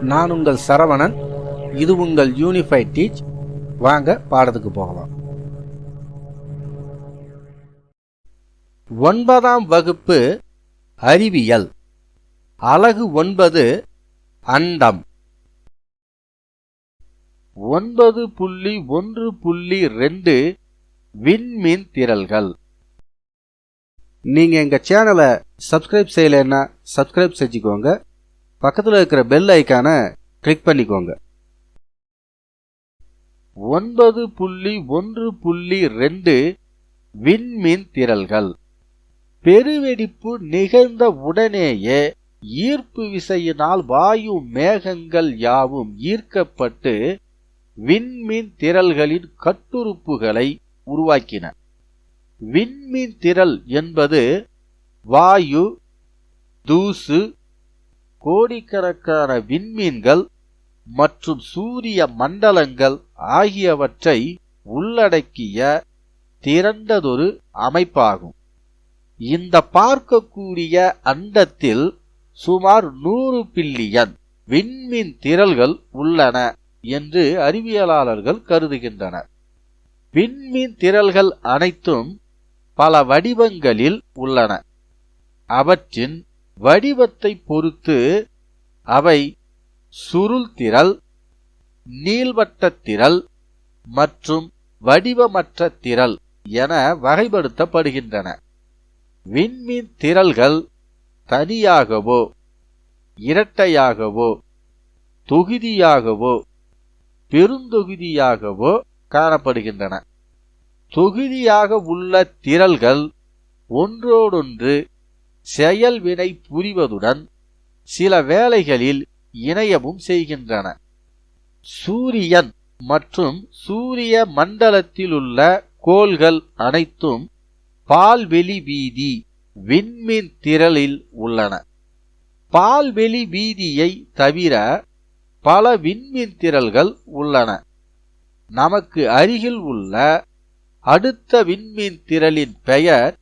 நான் உங்கள் சரவணன். இது உங்கள் யூனிஃபைட் டீச் வாங்க பாடத்துக்கு போகலாம். ஒன்பதாம் வகுப்பு அறிவியல். அலகு ஒன்பது அண்டம். ஒன்பது புள்ளி ஒன்று புள்ளி ரெண்டு விண்மீன் திரள்கள். நீங்க எங்க சேனலை சப்ஸ்கிரைப் செய்யலைன்னா சப்ஸ்கிரைப் செஞ்சுக்கோங்க. பக்கத்தில் இருக்கிற பெல் ஐக்கானை கிளிக் பண்ணிக்கோங்க. ஒன்பது புள்ளி ஒன்று புள்ளி ரெண்டு விண்மீன் திரள்கள். பெருவெடிப்பு நிகழ்ந்த உடனேயே ஈர்ப்பு விசையினால் வாயு மேகங்கள் யாவும் ஈர்க்கப்பட்டு விண்மீன் திரள்களின் கட்டுறுப்புகளை உருவாக்கின. விண்மீன் திரள் என்பது வாயு தூசு கோடிக்கணக்கான விண்மீன்கள் மற்றும் சூரிய மண்டலங்கள் ஆகியவற்றை உள்ளடக்கிய திரண்டதொரு அமைப்பாகும். இந்த பார்க்கக்கூடிய அண்டத்தில் சுமார் நூறு பில்லியன் விண்மீன் திரள்கள் உள்ளன என்று அறிவியலாளர்கள் கருதுகின்றனர். விண்மீன் திரள்கள் அனைத்தும் பல வடிவங்களில் உள்ளன. அவற்றின் வடிவத்தை பொறுத்து அவை சுருள் திரள் நீள்வட்ட திரள் மற்றும் வடிவமற்ற திரள் என வகைப்படுத்தப்படுகின்றன. விண்மீன் திரள்கள் தனியாகவோ இரட்டையாகவோ தொகுதியாகவோ பெருந்தொகுதியாகவோ காணப்படுகின்றன. தொகுதியாக உள்ள திரள்கள் ஒன்றோடொன்று செயல் வினை புரிவதுடன் சில வேளைகளில் இணையமும் செய்கின்றன. சூரியன் மற்றும் சூரிய மண்டலத்திலுள்ள கோள்கள் அனைத்தும் பால்வெளி வீதி விண்மீன் திரளில் உள்ளன. பால்வெளி வீதியை தவிர பல விண்மீன் திரள்கள் உள்ளன. நமக்கு அருகில் உள்ள அடுத்த விண்மீன் திரளின் பெயர்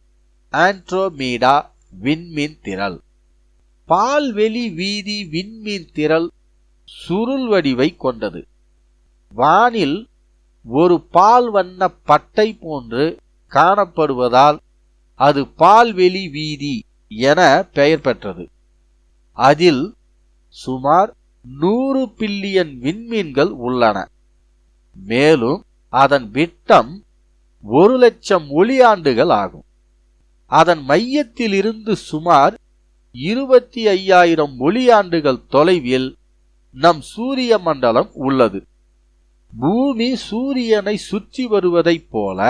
ஆண்ட்ரோமீடா விண்மீன் திரள். பால்வெளி வீதி விண்மீன் திரள் சுருள் வடிவை கொண்டது. வானில் ஒரு பால் வண்ண பட்டை போன்று காணப்படுவதால் அது பால்வெளி வீதி என பெயர் பெற்றது. அதில் சுமார் நூறு பில்லியன் விண்மீன்கள் உள்ளன. மேலும் அதன் விட்டம் ஒரு லட்சம் ஒளியாண்டுகள் ஆகும். அதன் மையத்திலிருந்து சுமார் இருபத்தி ஐயாயிரம் ஒளியாண்டுகள் தொலைவில் நம் சூரிய மண்டலம் உள்ளது. பூமி சூரியனை சுற்றி வருவதைப் போல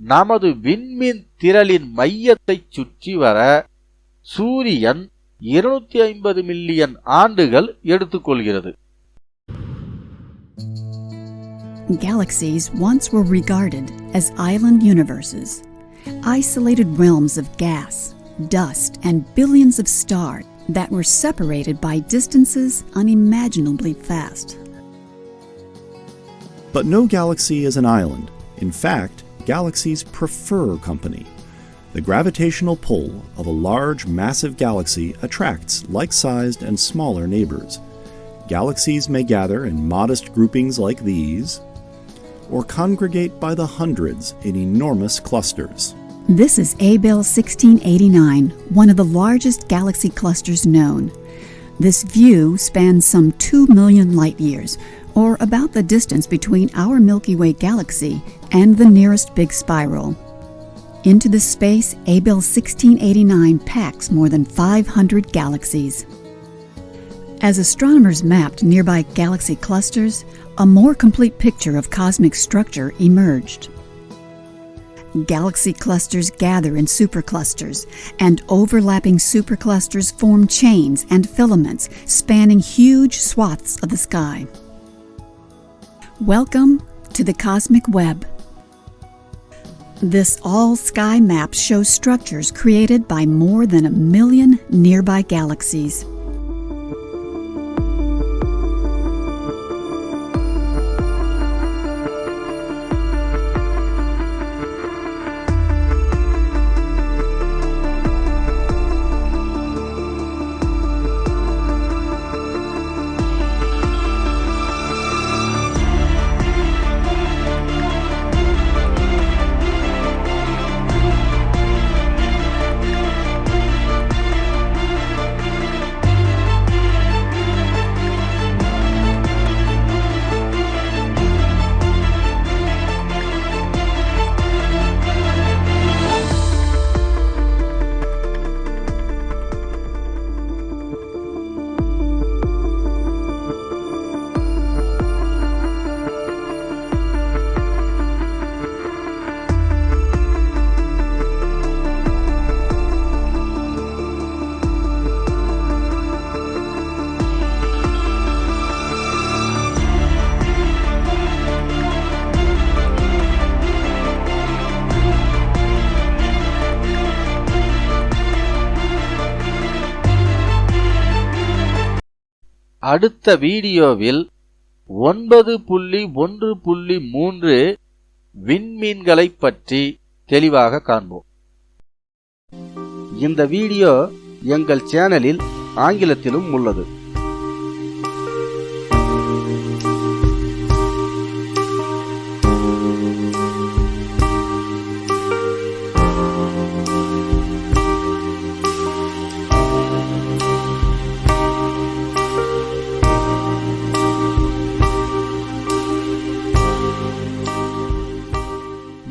நமது விண்மீன் திரளின் மையத்தை சுற்றி வர சூரியன் இருநூத்தி ஐம்பது மில்லியன் ஆண்டுகள் எடுத்துக்கொள்கிறது. Galaxies once were regarded as island universes, isolated realms of gas, dust, and billions of stars that were separated by distances unimaginably vast. But no galaxy is an island. In fact, galaxies prefer company. The gravitational pull of a large, massive galaxy attracts like sized and smaller neighbors. Galaxies may gather in modest groupings like these, or congregate by the hundreds in enormous clusters. This is Abell 1689, one of the largest galaxy clusters known. This view spans some 2 million light years, or about the distance between our Milky Way galaxy and the nearest big spiral. Into this space, Abell 1689 packs more than 500 galaxies. As astronomers mapped nearby galaxy clusters, a more complete picture of cosmic structure emerged. Galaxy clusters gather in superclusters, and overlapping superclusters form chains and filaments spanning huge swaths of the sky. Welcome to the cosmic web. This all sky map shows structures created by more than a million nearby galaxies. அடுத்த வீடியோவில் ஒன்பது புள்ளி ஒன்று புள்ளி மூன்று விண்மீன்களைப் பற்றி தெளிவாக காண்போம். இந்த வீடியோ எங்கள் சேனலில் ஆங்கிலத்திலும் உள்ளது.